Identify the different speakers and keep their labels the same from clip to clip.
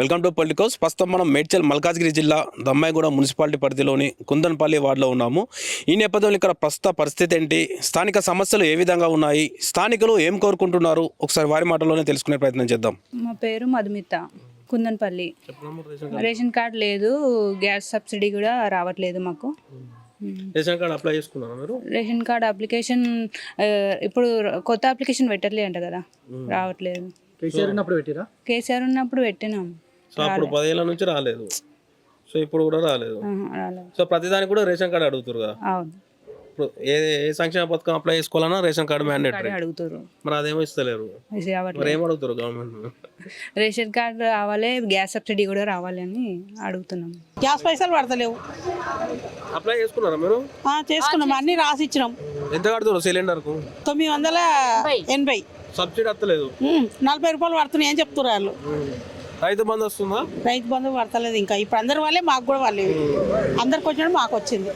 Speaker 1: Welcome to Politicos ప్రస్తుతం మనం మేడ్చల్ మల్కాజ్గిరి జిల్లా దమ్మాయిగూడ మున్సిపాలిటీ పరిధిలోని కుందన్పల్లి వార్డులో ఉన్నాము. ఈ నేపథ్యంలో ఇక్కడ ప్రస్తుత పరిస్థితి ఏంటి? స్థానిక సమస్యలు ఏ విధంగా ఉన్నాయి? స్థానికులు ఏం కోరుకుంటున్నారు? ఒకసారి వారి మాటల్లోనే తెలుసుకునే ప్రయత్నం చేద్దాం.
Speaker 2: మా పేరు మధుమిత కుందన్పల్లి. రేషన్ కార్డ్ లేదు గ్యాస్ సబ్సిడీ కూడా రావట్లేదు మాకు.
Speaker 1: రేషన్ కార్డు అప్లై చేసుకున్నారా మీరు?
Speaker 2: రేషన్ కార్డ్ అప్లికేషన్ ఇప్పుడు కొత్త అప్లికేషన్ పెట్టట్లే అంట కదా రావట్లేదు.
Speaker 3: కేసీఆర్ ఉన్నప్పుడు పెట్టిరా?
Speaker 2: కేసీఆర్ ఉన్నప్పుడు పెట్టినాం.
Speaker 1: సో అప్పుడు పదేళ్ళ నుంచి రాలేదు. సో ఇప్పుడు కూడా రాలేదు. సో ప్రతిదానికి కూడా రేషన్ కార్డు అడుగుతారు కదా
Speaker 2: అవును.
Speaker 1: ఇప్పుడు ఏ ఏ సంక్షేమ పథకం అప్లై చేసుకోవాలన్నా రేషన్ కార్డు మ్యాండేటరీ
Speaker 2: అడుగుతారు
Speaker 1: మరి అదేమో ఇస్తలేరు? మరి ఏం అడుగుతారు గవర్నమెంట్
Speaker 2: రేషన్ కార్డ్ రావాలి గ్యాస్ సబ్సిడీ కూడా రావాలి అని అడుగుతున్నాం.
Speaker 4: గ్యాస్ పైసలు పడతలేవు.
Speaker 1: అప్లై చేసుకున్నారా మీరు?
Speaker 4: చేసుకున్నాం. అన్ని రాసి ఇచ్చినాం
Speaker 1: ఎంత కడుతున్నారు సిలిండర్కు?
Speaker 4: తొమ్మిది వందల ఎనభై.
Speaker 1: సబ్సిడీ వస్తలేదు.
Speaker 4: నలభై రూపాయలు పడుతున్నాయి అని చెప్తున్నారు వాళ్ళు.
Speaker 1: రైతు బంధు వస్తుందా?
Speaker 4: రైతు బంధువు పడతలేదు ఇంకా. ఇప్పుడు అందరి వాళ్ళే మాకు కూడా వాళ్ళే. అందరికి వచ్చినట్టు మాకు వచ్చింది.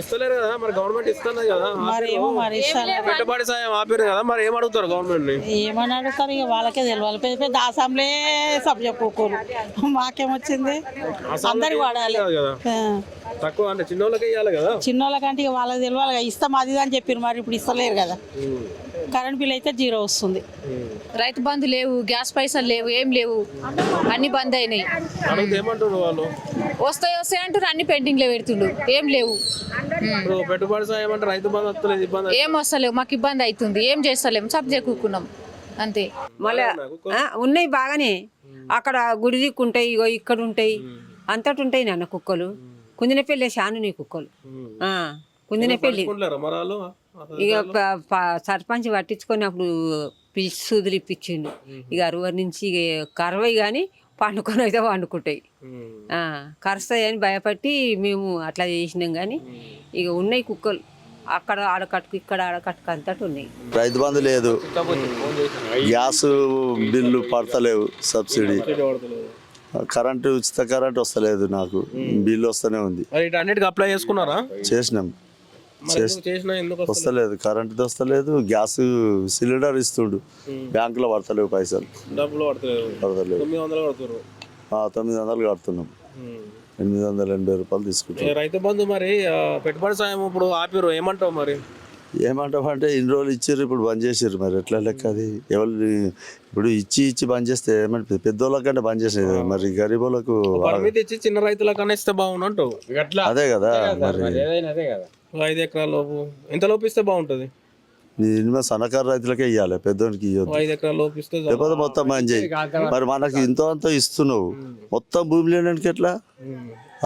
Speaker 1: ఇస్తలేరు కదా మరి గవర్నమెంట్ ఇస్తున్నది కదా
Speaker 4: మరి ఏమో మరి ఇస్తాను
Speaker 1: పెట్టుబడి సాయం ఆపారు కదా మరి ఏం అడుగుతారు గవర్నమెంట్ని?
Speaker 4: ఏమని అడుగుతారు? ఇక వాళ్ళకే తెలియాలి పెద్ద పెద్ద ఆసాంలే సబ్ చెప్పుకోరు. మాకేమొచ్చింది అందరికి వాడాలి.
Speaker 1: తక్కువ అంటే చిన్నోళ్ళకి ఇవ్వాలి కదా.
Speaker 4: చిన్నోళ్ళకంటే ఇక వాళ్ళకి తెలియాలి కదా, ఇస్తాం అది ఇది అని చెప్పారు మరి ఇప్పుడు ఇస్తలేరు కదా. కరెంట్ బిల్ అయితే జీరో వస్తుంది.
Speaker 5: రైతు బంధు లేవు గ్యాస్ పైసలు లేవు ఏం లేవు. అన్ని బంద్ అయినాయి.
Speaker 1: అడిగితే ఏమంటారు వాళ్ళు?
Speaker 5: వస్తాయి వస్తాయి అంటారు అన్ని పెండింగ్లో పెడుతుండు. ఏం లేవు.
Speaker 1: ఇప్పుడు పెట్టుబడి సాయం అంటే రైతు బంధు వస్తలేదు ఇబ్బంది
Speaker 5: ఏం వస్తలేవు మాకు ఇబ్బంది అవుతుంది ఏం చేస్తలేము సబ్జెక్ట్ కూకున్నాం అంతే.
Speaker 6: మళ్ళీ ఆ, ఉన్నాయి బాగానే. అక్కడ గుడి దిక్కు ఉంటాయి ఇగో ఇక్కడ ఉంటాయి. అంతటి ఉంటాయి నాన్న కుక్కలు. కుందినపల్లి శాను నీ కుక్కలు ఆ, కుందినపల్లి. ఇక ప- ప- సర్పంచ్ పట్టించుకొని అప్పుడు పిలిచి సూదులు ఇప్పించిండు ఇక అరవై నుంచి ఇక కరవై కానీ పండుకొని అయితే వండుకుంటాయి ఆ, కరుస్తాయని భయపట్టి మేము అట్లా చేసినాం కానీ ఇక ఉన్నాయి కుక్కలు. అక్కడ ఆడకట్టుకు ఇక్కడ ఆడకట్టుకు అంతటి ఉన్నాయి.
Speaker 7: రైతు బంధు లేదు. గ్యాస్ బిల్లు పడతలేవు సబ్సిడీ. కరెంటు ఉచిత కరెంట్ వస్తలేదు నాకు. బిల్లు వస్తూనే ఉంది.
Speaker 1: అప్లై చేసుకున్నారా?
Speaker 7: చేసినాం.
Speaker 1: వస్తలేదు?
Speaker 7: కరెంటు వస్తలేదు గ్యాస్ సిలిండర్ ఇస్తుండు బ్యాంకులో పడతలేవు పైసలు.
Speaker 1: డబ్బులు
Speaker 7: పడతలేవు.
Speaker 1: తొమ్మిది వందలు
Speaker 7: కడుతున్నాం. ఎనిమిది వందల ఎనభై రూపాయలు తీసుకుంటాం.
Speaker 1: రైతు బంధు మరి పెట్టుబడి సాయం ఇప్పుడు ఆపిరు ఏమంటావు మరి?
Speaker 7: ఏమంటామంటే ఇన్ని రోజులు ఇచ్చారు ఇప్పుడు బంద్ చేసారు మరి. ఎట్లా లెక్క అది? ఎవరు ఇప్పుడు ఇచ్చి ఇచ్చి బంద్ చేస్తే ఏమంటే పెద్దోళ్ళకంటే బంద్ చేసేది మరి గరీబులకు
Speaker 1: పరిమితి ఇచ్చి చిన్న రైతుల కన్నా ఇస్తే బాగున్నట్టు
Speaker 7: అదే కదా మరి.
Speaker 1: ఓ ఐదు ఎకరాల లోపు. ఎంత లోపు ఇస్తే బాగుంటుంది?
Speaker 7: సన్నకారు రైతులకే ఇవ్వాలి పెద్దోనికి ఇవ్వద్దు
Speaker 1: ఐదు ఎకరాల లోపు ఇస్తే చాలు.
Speaker 7: లేకపోతే మొత్తం మంచి మరి మనకి ఇంతో అంతో ఇస్తున్నావు. మొత్తం భూమి లేడానికి ఎట్లా?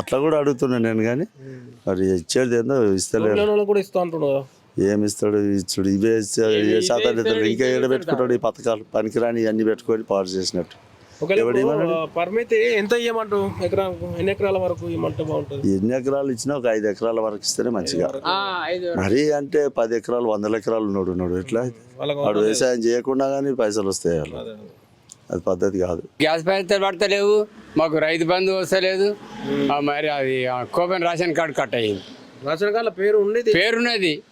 Speaker 7: అట్లా కూడా అడుగుతున్నా నేను కానీ. మరి ఇచ్చేది ఏందో ఇస్తలేరు.
Speaker 1: లేని వాళ్ళకి కూడా ఇస్తా అంటున్నాడు కదా.
Speaker 7: ఏమి ఇస్తాడు? ఇచ్చుడు. ఇవే శాతం ఇంకా ఏడ పెట్టుకుంటాడు? ఈ పథకాలు పనికిరాని అన్ని పెట్టుకొని పాడు చేసినట్టు.
Speaker 1: పరిమితి ఎంత ఇవ్వమంటావు ఎకరాకు ఎన్ని ఎకరాల వరకు ఇవ్వమంటే బాగుంటుంది?
Speaker 7: ఎన్ని ఎకరాలు ఇచ్చినా ఒక ఐదు ఎకరాల వరకు ఇస్తేనే మంచిగా. మరీ అంటే పది ఎకరాలు వందల ఎకరాలు ఉన్నాడు ఉన్నాడు ఎట్లా? వాడు వ్యవసాయం చేయకుండా కానీ పైసలు వస్తాయి.
Speaker 1: అదే,
Speaker 7: పద్ధతి కాదు.
Speaker 8: గ్యాస్ పైసలు పడతలేవు మాకు రైతు బంధు వస్తలేదు. ఆ, మరి అది కూపన్ రేషన్ కార్డు కట్ అయ్యింది.
Speaker 1: రేషన్ కార్డుల పేరు ఉండేది?
Speaker 8: పేరున్నది? ఆ, వస్తు-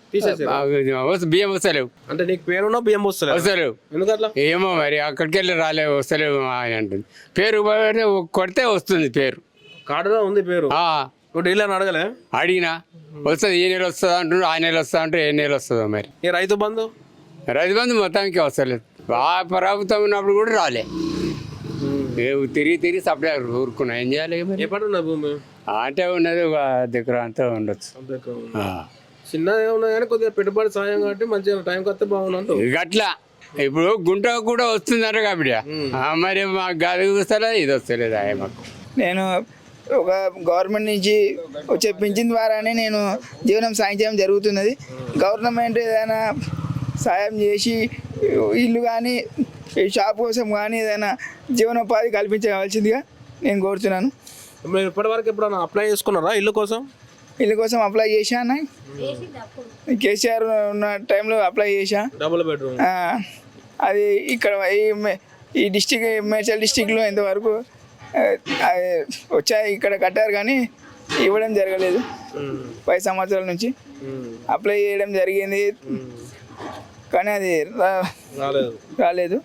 Speaker 8: బియ్యం వస్తలేవు.
Speaker 1: అంటే నీకు పేరున్నా బియ్యం
Speaker 8: వస్తలేవు.
Speaker 1: ఎందుకట్లా?
Speaker 8: ఏమో మరి అక్కడికి వెళ్ళి రాలేవు వస్తలేవు అని అంటుంది. పేరు పెడితే కొడితే వస్తుంది పేరు.
Speaker 1: కార్డులో ఉంది పేరు. నువ్వు డీలర్ అడగలే?
Speaker 8: అడిగినా. వస్తుంది ఏ నెల వస్తుంది అంటున్నారు ఆ నెల వస్తా అంటే ఏ నెల వస్తుందో మరి.
Speaker 1: ఈ రైతు బంధు?
Speaker 8: రైతు బంధు మొత్తానికి వస్తలేదు. ఆ ప్రభుత్వం ఉన్నప్పుడు కూడా రాలే. తిరిగి తిరిగి సప్లై ఊరుకున్నా. ఏం చేయాలి అంటే ఉన్నది ఒక దగ్గర అంతా ఉండొచ్చు.
Speaker 1: చిన్నగా ఉన్నది కానీ కొద్దిగా పెట్టుబడి సాయం కాబట్టి మంచిగా టైంకి వస్తే బాగున్నట్టు
Speaker 8: గట్లా ఇప్పుడు గుంట కూడా వస్తుందట కాబట్టి ఆ, మరి మాకు గది వస్తలేదు ఇది వస్తలేదు మాకు?
Speaker 9: నేను ఒక గవర్నమెంట్ నుంచి వచ్చే పింఛన్ ద్వారానే నేను జీవనం సాయం చేయడం జరుగుతున్నది. గవర్నమెంట్ ఏదైనా సాయం చేసి ఇల్లు కానీ షాప్ కోసం కానీ ఏదైనా జీవనోపాధి కల్పించవలసిందిగా నేను కోరుతున్నాను.
Speaker 1: మీరు ఇప్పటివరకు ఎప్పుడైనా అప్లై చేసుకున్నారా ఇల్లు కోసం?
Speaker 9: ఇల్లు కోసం అప్లై చేశాను కేసీఆర్ ఉన్న టైంలో అప్లై చేశా.
Speaker 1: డబుల్ బెడ్రూమ్
Speaker 9: ఆ, అది ఇక్కడ ఈ మే- ఈ డిస్టిక్ మేడ్చల్ డిస్టిక్లో ఇంతవరకు వచ్చాయి ఇక్కడ కట్టారు కానీ ఇవ్వడం జరగలేదు. పది సంవత్సరాల నుంచి అప్లై చేయడం జరిగింది. కానీ అది రా-
Speaker 1: రాలేదు.
Speaker 9: రాలేదు.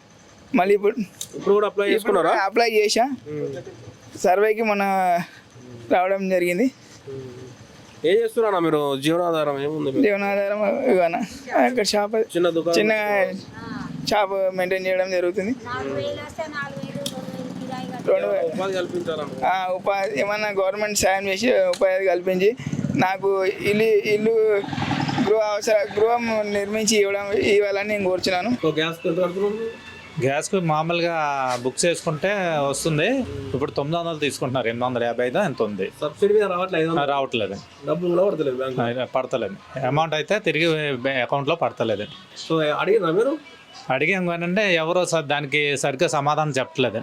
Speaker 9: మళ్ళీ ఇప్పుడు
Speaker 1: ఇప్పుడు కూడా అప్లై చేసుకున్నారా?
Speaker 9: అప్లై చేసా సర్వేకి మొన్న రావడం జరిగింది.
Speaker 1: ఏం చేస్తున్నారా మీరు? జీవనాధారం ఏముంది?
Speaker 9: జీవనాధారం ఇవన్న అక్కడ షాప్
Speaker 1: చిన్న దుకాణం.
Speaker 9: చిన్న షాప్ మెయింటైన్ చేయడం జరుగుతుంది. రెండు
Speaker 1: ఉపాధి
Speaker 9: ఏమన్నా గవర్నమెంట్ సాయం చేసి ఉపాధి కల్పించి నాకు ఇల్లు ఇల్లు గృహ అవసర గృహం నిర్మించి ఇవ్వడం ఇవ్వాలని నేను కోరుచున్నాను.
Speaker 1: గ్యాస్
Speaker 3: గ్యాస్కి మామూలుగా బుక్ చేసుకుంటే వస్తుంది. ఇప్పుడు తొమ్మిది వందలు తీసుకుంటున్నారు. ఎనిమిది వందల యాభై ఐదు ఎంత ఉంది?
Speaker 1: సబ్సిడీ మీద రావట్లేదు
Speaker 3: రావట్లేదు.
Speaker 1: డబ్బులు కూడా పడతలేదు బ్యాంక్
Speaker 3: పడతలేదు. అమౌంట్ అయితే తిరిగి అకౌంట్లో పడతలేదు.
Speaker 1: సో అడిగిరా మీరు?
Speaker 3: అడిగాం కానీ ఎవరో స- దానికి సరిగ్గా సమాధానం చెప్పట్లేదు.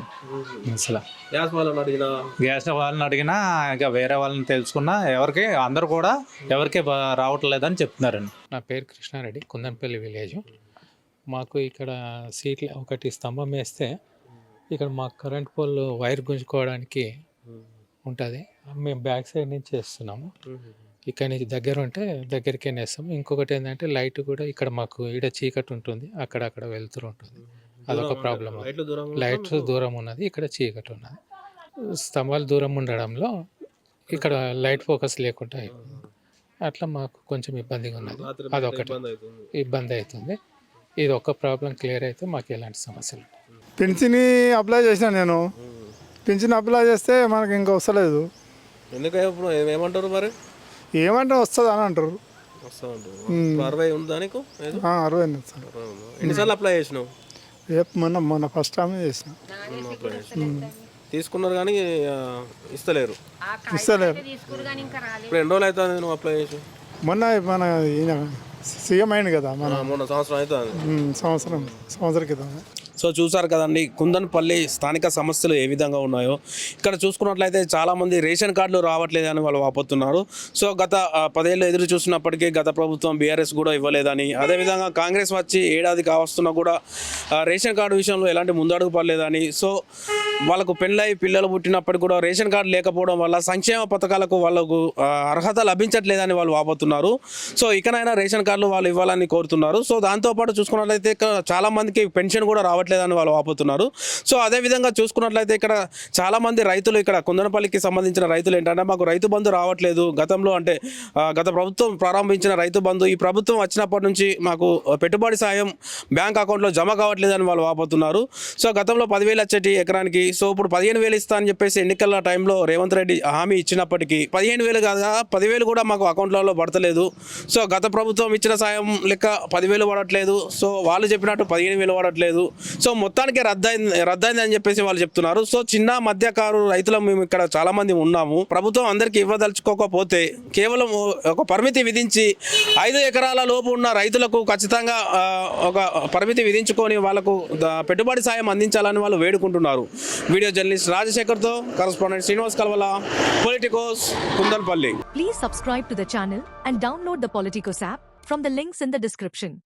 Speaker 3: అసలు.
Speaker 1: గ్యాస్ వాళ్ళని అడిగినా?
Speaker 3: గ్యాస్ వాళ్ళని అడిగినా ఇంకా వేరే వాళ్ళని తెలుసుకున్నా ఎవరికి అందరు కూడా ఎవరికి రావట్లేదని చెప్తున్నారండి.
Speaker 10: నా పేరు కృష్ణారెడ్డి కుందన్పల్లి విలేజ్. మాకు ఇక్కడ సీట్లు ఒకటి స్తంభం వేస్తే ఇక్కడ మాకు కరెంట్ పోల్ వైర్ గుంజుకోవడానికి ఉంటుంది. మేము బ్యాక్ సైడ్ నుంచి వేస్తున్నాము. ఇక్కడ నుంచి దగ్గర ఉంటే దగ్గరికే వేస్తాము. ఇంకొకటి ఏంటంటే లైట్ కూడా ఇక్కడ మాకు ఈడ చీకటి ఉంటుంది. అక్కడ అక్కడ వెళ్తూ ఉంటుంది. అదొక ప్రాబ్లం
Speaker 1: లైట్లు దూరం
Speaker 10: లైట్స్ దూరం ఉన్నది. ఇక్కడ చీకటి ఉన్నది. స్తంభాలు దూరం ఉండడంలో ఇక్కడ లైట్ ఫోకస్ లేకుండా. అట్లా మాకు కొంచెం ఇబ్బందిగా ఉన్నది. అదొకటి.
Speaker 1: ఇబ్బంది అవుతుంది.
Speaker 10: ఇది ఒక్క ప్రాబ్లం క్లియర్ అయితే మాకు ఎలాంటి సమస్యలు.
Speaker 11: పింఛని అప్లై చేసిన నేను. పింఛన్ అప్లై చేస్తే మనకి ఇంకా వస్తలేదు.
Speaker 1: ఎందుకు ఇప్పుడు ఏమంటారు మరి?
Speaker 11: ఏమంటే వస్తుంది అని అంటారు.
Speaker 1: అరవై ఉందా నీకు?
Speaker 11: అరవై సార్?
Speaker 1: ఎన్నిసార్లు అప్లై చేసినావు?
Speaker 11: రేపు మొన్న మొన్న ఫస్ట్ టైం చేసిన.
Speaker 1: తీసుకున్నారు కానీ ఇస్తలేరు.
Speaker 11: ఇస్తలేరు.
Speaker 1: ఇప్పుడు ఎన్ని రోజులు అవుతుంది నువ్వు అప్లై చేసి?
Speaker 11: మొన్న మన ఈయన సీఎం అయింది కదా మన
Speaker 1: మొన్న సంవత్సరం అవుతుంది.
Speaker 11: సంవత్సరం సంవత్సరం క్రితం
Speaker 1: సో చూసారు కదండి కుందన్పల్లి స్థానిక సమస్యలు ఏ విధంగా ఉన్నాయో. ఇక్కడ చూసుకున్నట్లయితే చాలామంది రేషన్ కార్డులు రావట్లేదని వాళ్ళు వాపోతున్నారు. సో గత పదేళ్ళు ఎదురు చూసినప్పటికీ గత ప్రభుత్వం బీఆర్ఎస్ కూడా ఇవ్వలేదని. అదేవిధంగా కాంగ్రెస్ వచ్చి ఏడాది కావస్తున్నా కూడా రేషన్ కార్డు విషయంలో ఎలాంటి ముందడుగు పడలేదని. సో వాళ్ళకు పెళ్ళై పిల్లలు పుట్టినప్పటికి కూడా రేషన్ కార్డు లేకపోవడం వల్ల సంక్షేమ పథకాలకు వాళ్ళకు అర్హత లభించట్లేదని వాళ్ళు వాపోతున్నారు. సో ఇకనైనా రేషన్ కార్డులు వాళ్ళు ఇవ్వాలని కోరుతున్నారు. సో దాంతోపాటు చూసుకున్నట్లయితే చాలామందికి పెన్షన్ కూడా రావట్లేదు రావట్లేదని వాళ్ళు ఆపుతున్నారు. సో అదే విధంగా చూసుకున్నట్లయితే ఇక్కడ చాలామంది రైతులు ఇక్కడ కుందనపల్లికి సంబంధించిన రైతులు ఏంటంటే మాకు రైతు బంధు రావట్లేదు. గతంలో అంటే గత ప్రభుత్వం ప్రారంభించిన రైతు బంధు ఈ ప్రభుత్వం వచ్చినప్పటి నుంచి మాకు పెట్టుబడి సాయం బ్యాంక్ అకౌంట్లో జమ కావట్లేదని వాళ్ళు ఆపుతున్నారు. సో గతంలో పదివేలు వచ్చేటి ఎకరానికి సో ఇప్పుడు పదిహేను వేలు ఇస్తా అని చెప్పేసి ఎన్నికల టైంలో రేవంత్ రెడ్డి హామీ ఇచ్చినప్పటికీ పదిహేను వేలు కాదా పదివేలు కూడా మాకు అకౌంట్లలో పడతలేదు. సో గత ప్రభుత్వం ఇచ్చిన సాయం లెక్క పదివేలు పడట్లేదు. సో వాళ్ళు చెప్పినట్టు పదిహేను వేలు పడట్లేదు. సో మొత్తానికి రద్దయింది రద్దయింది అని చెప్పేసి వాళ్ళు చెప్తున్నారు. సో చిన్న మధ్యకారు రైతులు మేము ఇక్కడ చాలా మంది ఉన్నాము. ప్రభుత్వం అందరికీ ఇవ్వదలుచుకోకపోతే కేవలం ఒక పరిమితి విధించి ఐదు ఎకరాల లోపు ఉన్న రైతులకు ఖచ్చితంగా ఒక పరిమితి విధించుకొని వాళ్ళకు పెట్టుబడి సాయం అందించాలని వాళ్ళు వేడుకుంటున్నారు. Video journalist రాజశేఖర్తో correspondent Srinivas Kalvala Politicos Kundanpalli.
Speaker 12: Please subscribe to the channel and download the Politicos app from the links in the description